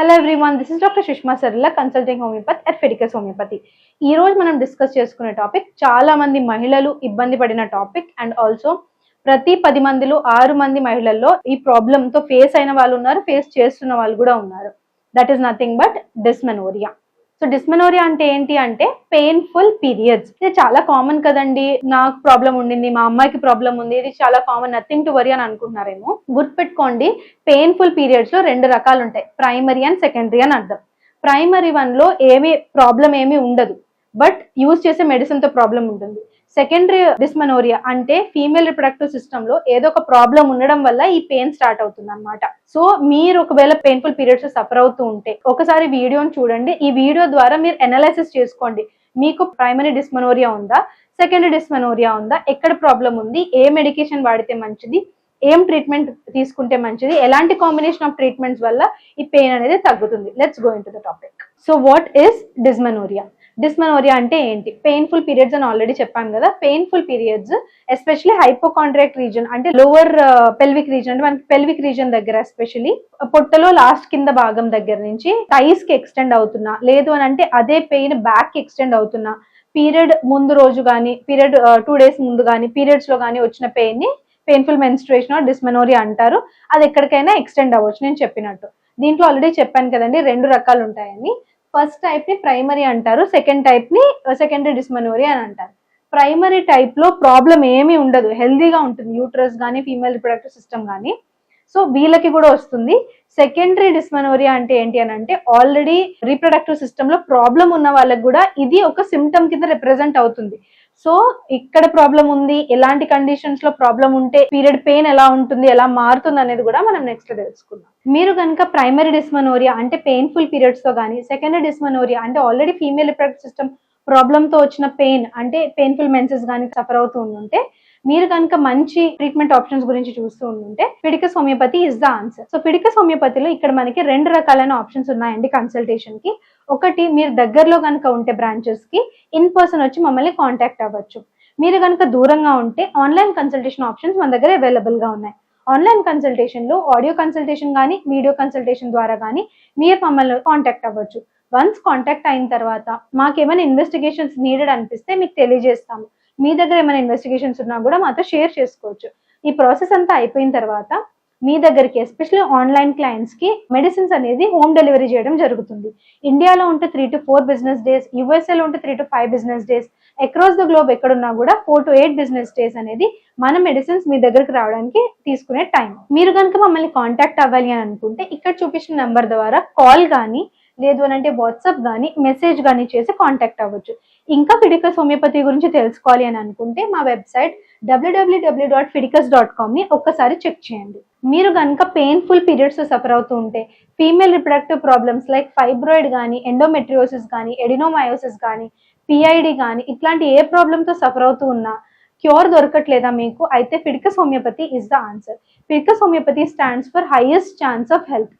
Hello everyone this is doctor Sushma Sarla consulting homeopathy at Fiticus homeopathy ఈ రోజు మనం discuss చేసుకునే topic చాలా మంది మహిళలు ఇబ్బంది పడిన టాపిక్ అండ్ ఆల్సో ప్రతి పది మందిలో ఆరు మంది మహిళల్లో ఈ ప్రాబ్లమ్తో ఫేస్ అయిన వాళ్ళు ఉన్నారు ఫేస్ చేస్తున్న వాళ్ళు కూడా ఉన్నారు. That is nothing but dysmenorrhea so dysmenorrhea అంటే ఏంటి అంటే పెయిన్ఫుల్ పీరియడ్స్ ఇది చాలా కామన్ కదండి. నాకు ప్రాబ్లం ఉండింది మా అమ్మాయికి ప్రాబ్లం ఉంది. ఇది చాలా కామన్ నథింగ్ టు వరీ అని అనుకుంటున్నారేమో. గుర్తుపెట్టుకోండి పెయిన్ఫుల్ పీరియడ్స్లో రెండు రకాలు ఉంటాయి. ప్రైమరీ అండ్ సెకండరీ అని అర్థం. ప్రైమరీ వన్లో ఏమీ ప్రాబ్లం ఏమీ ఉండదు. బట్ యూజ్ చేసే మెడిసిన్తో ప్రాబ్లం ఉంటుంది. సెకండరీ డిస్మనోరియా అంటే ఫీమేల్ రిప్రొడక్టివ్ సిస్టమ్లో ఏదో ఒక ప్రాబ్లం ఉండడం వల్ల ఈ పెయిన్ స్టార్ట్ అవుతుంది అనమాట సో మీరు ఒకవేళ పెయిన్ఫుల్ పీరియడ్స్ సఫర్ అవుతూ ఉంటే ఒకసారి వీడియోని చూడండి. ఈ వీడియో ద్వారా మీరు ఎనాలైసిస్ చేసుకోండి. మీకు ప్రైమరీ డిస్మనోరియా ఉందా? సెకండరీ డిస్మనోరియా ఉందా? ఎక్కడ ప్రాబ్లం ఉంది? ఏ మెడికేషన్ వాడితే మంచిది? ఏం ట్రీట్మెంట్ తీసుకుంటే మంచిది? ఎలాంటి కాంబినేషన్ ఆఫ్ ట్రీట్మెంట్స్ వల్ల ఈ పెయిన్ అనేది తగ్గుతుంది? Let's go in to the topic so what is dysmenorrhea dysmenorrhea అంటే ఏంటి? పెయిన్ఫుల్ పీరియడ్స్ అని ఆల్రెడీ చెప్పాను కదా. Painful periods especially hypochondriac region అంటే లోవర్ పెల్విక్ రీజన్ అంటే మనకి పెల్విక్ రీజన్ దగ్గర ఎస్పెషలీ పొట్టలో లాస్ట్ కింద భాగం దగ్గర నుంచి టైస్కి ఎక్స్టెండ్ అవుతున్నా. లేదు అని అంటే అదే పెయిన్ బ్యాక్కి ఎక్స్టెండ్ అవుతున్నా. పీరియడ్ ముందు రోజు కానీ పీరియడ్ టూ డేస్ ముందు కానీ పీరియడ్స్లో కానీ వచ్చిన పెయిన్ని పెయిన్ఫుల్ మెన్స్ట్రేషన్ డిస్మెనోరియా అంటారు. అది ఎక్కడికైనా ఎక్స్టెండ్ అవ్వచ్చు. నేను చెప్పినట్టు. దీంట్లో ఆల్రెడీ చెప్పాను కదండి రెండు రకాలు ఉంటాయని. ఫస్ట్ టైప్ని ప్రైమరీ అంటారు సెకండ్ టైప్ని uh, సెకండరీ డిస్మెనోరియా అని అంటారు. ప్రైమరీ టైప్లో ప్రాబ్లం ఏమీ ఉండదు. హెల్దీగా ఉంటుంది. యూట్రస్ కానీ ఫీమేల్ రిప్రొడక్టివ్ సిస్టమ్ కానీ సో వీళ్ళకి కూడా వస్తుంది. సెకండరీ డిస్మెనోరియా అంటే ఏంటి అని అంటే ఆల్రెడీ రీప్రొడక్టివ్ సిస్టమ్లో ప్రాబ్లం ఉన్న వాళ్ళకి కూడా ఇది ఒక సిమ్టమ్ కింద రిప్రజెంట్ అవుతుంది. సో ఇక్కడ ప్రాబ్లం ఉంది ఎలాంటి కండిషన్స్లో ప్రాబ్లం ఉంటే పీరియడ్ పెయిన్ ఎలా ఉంటుంది ఎలా మారుతుంది అనేది కూడా మనం నెక్స్ట్ తెలుసుకుందాం. మీరు కనుక ప్రైమరీ డిస్మనోరియా అంటే పెయిన్ఫుల్ పీరియడ్స్తో కానీ సెకండరీ డిస్మనోరియా అంటే ఆల్రెడీ ఫీమేల్ రిప్రొడక్ట్ సిస్టమ్ ప్రాబ్లమ్తో వచ్చిన పెయిన్ అంటే పెయిన్ఫుల్ మెన్సెస్ కానీ సఫర్ అవుతూ ఉంటే మీరు కనుక మంచి ట్రీట్మెంట్ ఆప్షన్స్ గురించి చూస్తూ ఉంటే Fiticus homeopathy is the answer so Fiticus హోమియోపతిలో ఇక్కడ మనకి రెండు రకాలైన ఆప్షన్స్ ఉన్నాయండి కన్సల్టేషన్కి. ఒకటి మీరు దగ్గరలో కనుక ఉంటే బ్రాంచెస్కి ఇన్ పర్సన్ వచ్చి మమ్మల్ని కాంటాక్ట్ అవ్వచ్చు. మీరు కనుక దూరంగా ఉంటే ఆన్లైన్ కన్సల్టేషన్ ఆప్షన్స్ మన దగ్గర అవైలబుల్గా ఉన్నాయి. ఆన్లైన్ కన్సల్టేషన్లో ఆడియో కన్సల్టేషన్ కానీ వీడియో కన్సల్టేషన్ ద్వారా కానీ మీరు మమ్మల్ని కాంటాక్ట్ అవ్వచ్చు. వన్స్ కాంటాక్ట్ అయిన తర్వాత మాకేమైనా ఇన్వెస్టిగేషన్స్ నీడెడ్ అనిపిస్తే మీకు తెలియజేస్తాము. మీ దగ్గర ఏమైనా ఇన్వెస్టిగేషన్స్ ఉన్నా కూడా మాతో షేర్ చేసుకోవచ్చు. ఈ ప్రాసెస్ అంతా అయిపోయిన తర్వాత మీ దగ్గరికి ఎస్పెషల్లీ ఆన్లైన్ క్లయింట్స్కి మెడిసిన్స్ అనేది హోమ్ డెలివరీ చేయడం జరుగుతుంది. ఇండియాలో ఉంటే three to four business days యూఎస్ఏలో ఉంటే three to five business days across the globe ఎక్కడున్నా కూడా four to eight business days అనేది మన మెడిసిన్స్ మీ దగ్గరికి రావడానికి తీసుకునే టైం మీరు కనుక మమ్మల్ని కాంటాక్ట్ అవ్వాలి అని అనుకుంటే ఇక్కడ చూపించిన నెంబర్ ద్వారా కాల్ కానీ లేదు అని అంటే వాట్సాప్ కానీ మెసేజ్ కానీ చేసి కాంటాక్ట్ అవ్వచ్చు. ఇంకా ఫిడికస్ హోమియోపతి గురించి తెలుసుకోవాలి అని అనుకుంటే మా వెబ్సైట్ డబ్ల్యూడబ్ల్యూడబ్ల్యూ డాట్ ఫిడికస్ డాట్ కామ్ని ఒక్కసారి చెక్ చేయండి. మీరు కనుక పెయిన్ఫుల్ పీరియడ్స్ సఫర్ అవుతూ ఉంటే female reproductive problems like fibroid కానీ ఎండోమెట్రియోసిస్ కానీ ఎడినోమయోసిస్ కానీ పిఐడి కానీ ఇట్లాంటి ఏ ప్రాబ్లంతో సఫర్ అవుతూ ఉన్నా క్యూర్ దొరకట్లేదా మీకు? అయితే Fiticus homeopathy is the answer Fiticus homeopathy stands for highest chance of health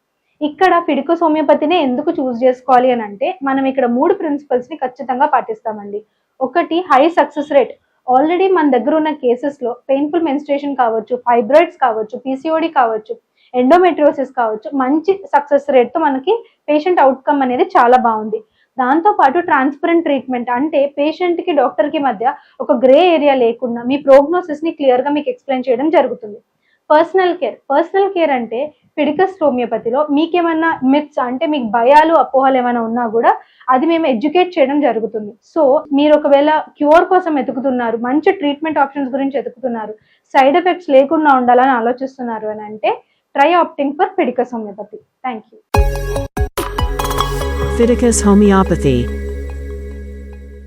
ఇక్కడ ఫిడికస్ హోమియోపతినే ఎందుకు చూస్ చేసుకోవాలి అని అంటే మనం ఇక్కడ మూడు ప్రిన్సిపల్స్ని ఖచ్చితంగా పాటిస్తామండి. ఒకటి హై సక్సెస్ రేట్ ఆల్రెడీ మన దగ్గర ఉన్న కేసెస్లో పెయిన్ఫుల్ మెన్స్ట్రేషన్ కావచ్చు ఫైబ్రాయిడ్స్ కావచ్చు పీసీఓడి కావచ్చు ఎండోమెట్రియోసిస్ కావచ్చు మంచి సక్సెస్ రేట్తో మనకి పేషెంట్ అవుట్కమ్ అనేది చాలా బాగుంది. దాంతో పాటు ట్రాన్స్పరెంట్ ట్రీట్మెంట్ అంటే పేషెంట్కి డాక్టర్కి మధ్య ఒక గ్రే ఏరియా లేకుండా మీ ప్రోగ్నోసిస్ని క్లియర్గా మీకు ఎక్స్ప్లెయిన్ చేయడం జరుగుతుంది. పర్సనల్ కేర్ పర్సనల్ కేర్ అంటే ఫిడికస్ హోమియోపతిలో మీకేమన్నా మిత్స్ అంటే మీకు భయాలు అపోహలు ఏమైనా ఉన్నా కూడా అది మేము ఎడ్యుకేట్ చేయడం జరుగుతుంది. సో మీరు ఒకవేళ క్యూర్ కోసం ఎతుకుతున్నారు మంచి ట్రీట్మెంట్ ఆప్షన్స్ గురించి ఎతుకుతున్నారు సైడ్ ఎఫెక్ట్స్ లేకుండా ఉండాలని ఆలోచిస్తున్నారు అని అంటే try opting for Fiticus homeopathy. Thank you Fiticus Homeopathy